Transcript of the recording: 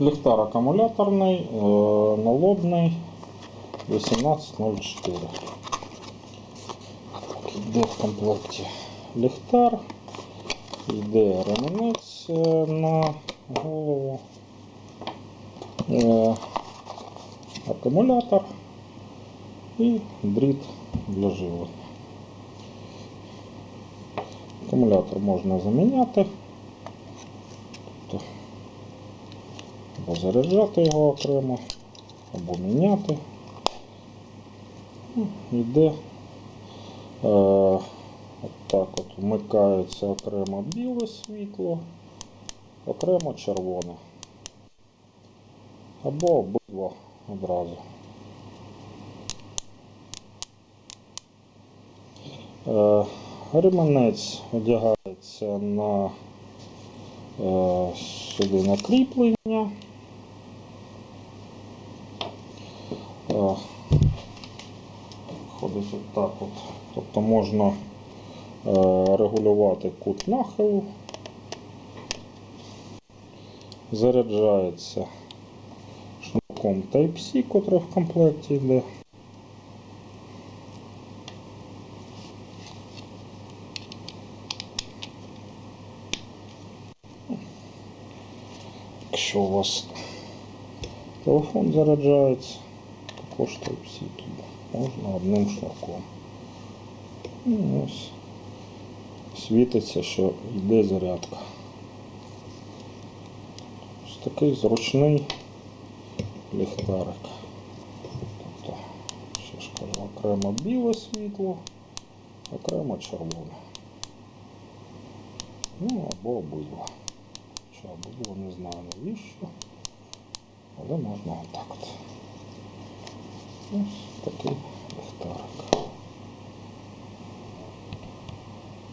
Ліхтар акумуляторний, е, налобний 1804. Йде в комплекті ліхтар, йде ремінець е, на голову, е, акумулятор і дріт для живлення. Акумулятор можна заміняти. Або заряджати його окремо, або міняти. Ну, Йде е, отак от вмикається окремо біле світло, окремо червоне. Або обидва одразу. Е, одягається на е, сюди на кріплення. Е, Ходить отак от. Тобто можна е, регулювати кут нахилу. Заряджається шнурком Type-C, котрий в комплекті йде. Якщо у вас телефон заряджається, також Type-C тут можна одним шнурком. Ну, ось світиться, що йде зарядка. Ось такий зручний ліхтарик. Тобто, ще ж кажу, окремо біле світло, окремо червоне. Ну або обидва. Що обидва не знаю навіщо, але можна отак от. Ось такий